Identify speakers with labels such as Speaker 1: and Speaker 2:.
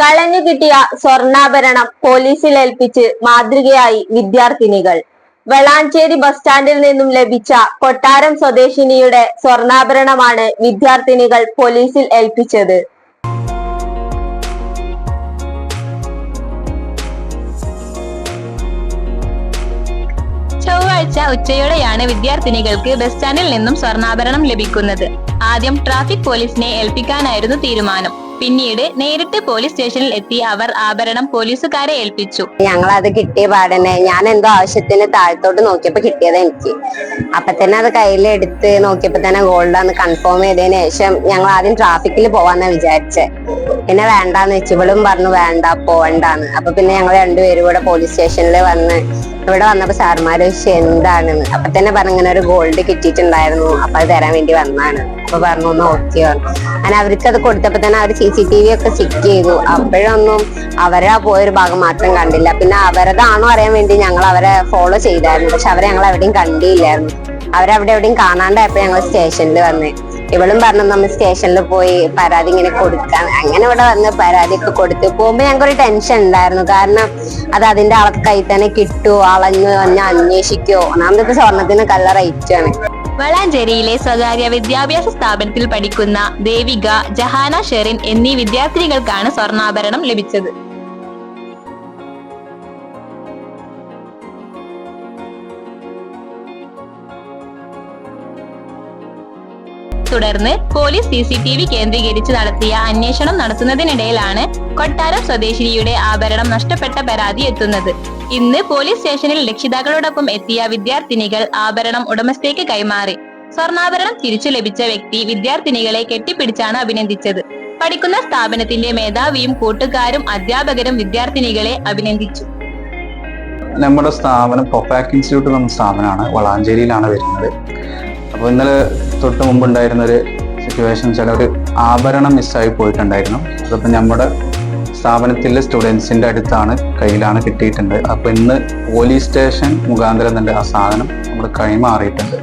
Speaker 1: കളഞ്ഞു കിട്ടിയ സ്വർണാഭരണം പോലീസിൽ ഏൽപ്പിച്ച് മാതൃകയായി വിദ്യാർത്ഥിനികൾ. വെളാഞ്ചേരി ബസ് സ്റ്റാൻഡിൽ നിന്നും ലഭിച്ച കൊട്ടാരം സ്വദേശിനിയുടെ സ്വർണാഭരണമാണ് വിദ്യാർത്ഥിനികൾ പോലീസിൽ ഏൽപ്പിച്ചത്.
Speaker 2: ചൊവ്വാഴ്ച ഉച്ചയോടെയാണ് വിദ്യാർത്ഥിനികൾക്ക് ബസ് സ്റ്റാൻഡിൽ നിന്നും സ്വർണാഭരണം ലഭിക്കുന്നത്. ആദ്യം ട്രാഫിക് പോലീസിനെ ഏൽപ്പിക്കാനായിരുന്നു തീരുമാനം. പിന്നീട് നേരിട്ട് പോലീസ് സ്റ്റേഷനിൽ എത്തി അവർ ആഭരണം പോലീസുകാരെ ഏൽപ്പിച്ചു.
Speaker 3: ഞങ്ങൾ അത് കിട്ടിയ പാടനെ ഞാൻ എന്തോ ആവശ്യത്തിന് താഴത്തോട്ട് നോക്കിയപ്പോ കിട്ടിയത് എനിക്ക്. അപ്പൊ തന്നെ അത് കയ്യിലെടുത്ത് നോക്കിയപ്പോ തന്നെ ഗോൾഡ് ആണ് കൺഫേം ചെയ്തതിന് ശേഷം ഞങ്ങൾ ആദ്യം ട്രാഫിക്കിൽ പോവാന്നാ വിചാരിച്ചേ. പിന്നെ വേണ്ടാന്ന് വെച്ചു ഇവളും പറഞ്ഞു വേണ്ട പോവണ്ടാന്ന്. അപ്പൊ പിന്നെ ഞങ്ങൾ രണ്ടുപേരും കൂടെ പോലീസ് സ്റ്റേഷനിൽ വന്ന് ഇവിടെ വന്നപ്പോ സാർമാര് ചോദിച്ചു എന്താണെന്ന് അപ്പൊ തന്നെ പറഞ്ഞു ഇങ്ങനെ ഒരു ഗോൾഡ് കിട്ടിയിട്ടുണ്ടായിരുന്നു. അപ്പൊ അത് തരാൻ വേണ്ടി വന്നാണ് അപ്പൊ പറഞ്ഞു ഒന്ന് ഓക്കെ അങ്ങനെ അവർക്ക് അത് കൊടുത്തപ്പോ തന്നെ അവർ സി സി ടി വി ഒക്കെ ചെക്ക് ചെയ്തു. അപ്പോഴൊന്നും അവരെ പോയൊരു ഭാഗം മാത്രം കണ്ടില്ല. പിന്നെ അവരതാണോ അറിയാൻ വേണ്ടി ഞങ്ങൾ അവരെ ഫോളോ ചെയ്തായിരുന്നു. പക്ഷെ അവരെ ഞങ്ങൾ എവിടെയും കണ്ടില്ലായിരുന്നു. അവരവിടെ എവിടെയും കാണാണ്ടായപ്പോ ഞങ്ങൾ സ്റ്റേഷനിൽ വന്നേ. ഇവളും പറഞ്ഞു നമ്മൾ സ്റ്റേഷനിൽ പോയി പരാതി ഇങ്ങനെ കൊടുക്കാൻ അങ്ങനെ ഇവിടെ വന്ന് പരാതി ഒക്കെ കൊടുത്ത്. പോകുമ്പോൾ ഞങ്ങൾക്ക് ഒരു ടെൻഷൻ ഉണ്ടായിരുന്നു. കാരണം അത് അതിന്റെ ആൾക്കായി തന്നെ കിട്ടുമോ അളഞ്ഞ് വന്ന് അന്വേഷിക്കുമോ ഒന്നാമത്തെ സ്വർണത്തിന് കല്ല റേറ്റ് ആണ്.
Speaker 2: വളാഞ്ചേരിയിലെ സ്വകാര്യ വിദ്യാഭ്യാസ സ്ഥാപനത്തിൽ പഠിക്കുന്ന ദേവിക ജഹാന ഷെറിൻ എന്നീ വിദ്യാർത്ഥിനികൾക്കാണ് സ്വർണാഭരണം ലഭിച്ചത്. തുടർന്ന് police C C T V കേന്ദ്രീകരിച്ച് നടത്തിയ അന്വേഷണം നടത്തുന്നതിനിടയിലാണ് കൊട്ടാരം സ്വദേശിനിയുടെ ആഭരണം നഷ്ടപ്പെട്ട പരാതി എത്തുന്നത്. ഇന്ന് പോലീസ് സ്റ്റേഷനിൽ രക്ഷിതാക്കളോടൊപ്പം എത്തിയ വിദ്യാർത്ഥിനികൾ ആഭരണം ഉടമസ്ഥയ്ക്ക് കൈമാറി. സ്വർണാഭരണം തിരിച്ചു ലഭിച്ച വ്യക്തി വിദ്യാർത്ഥിനികളെ കെട്ടിപ്പിടിച്ചാണ് അഭിനന്ദിച്ചത്. പഠിക്കുന്ന സ്ഥാപനത്തിന്റെ മേധാവിയും കൂട്ടുകാരും അധ്യാപകരും വിദ്യാർത്ഥിനികളെ അഭിനന്ദിച്ചു.
Speaker 4: നമ്മുടെ സ്ഥാപനം പ്രൊഫാക് ഇൻസ്റ്റിറ്റ്യൂട്ട് എന്ന സ്ഥാപനമാണ്. വളാഞ്ചേരിയിലാണ് വരുന്നത്. അപ്പോൾ ഇന്നലെ തൊട്ട് മുമ്പ് ഉണ്ടായിരുന്ന ഒരു സിറ്റുവേഷൻ വെച്ചാൽ ഒരു ആഭരണം മിസ്സായി പോയിട്ടുണ്ടായിരുന്നു. അതിപ്പോൾ നമ്മുടെ സ്ഥാപനത്തിലെ സ്റ്റുഡൻസിന്റെ അടുത്താണ് കയ്യിലാണ് കിട്ടിയിട്ടുണ്ട്. അപ്പോൾ ഇന്ന് പോലീസ് സ്റ്റേഷൻ മുഖാന്തരം തന്നെ ആ സാധനം നമ്മൾ കൈമാറിയിട്ടുണ്ട്.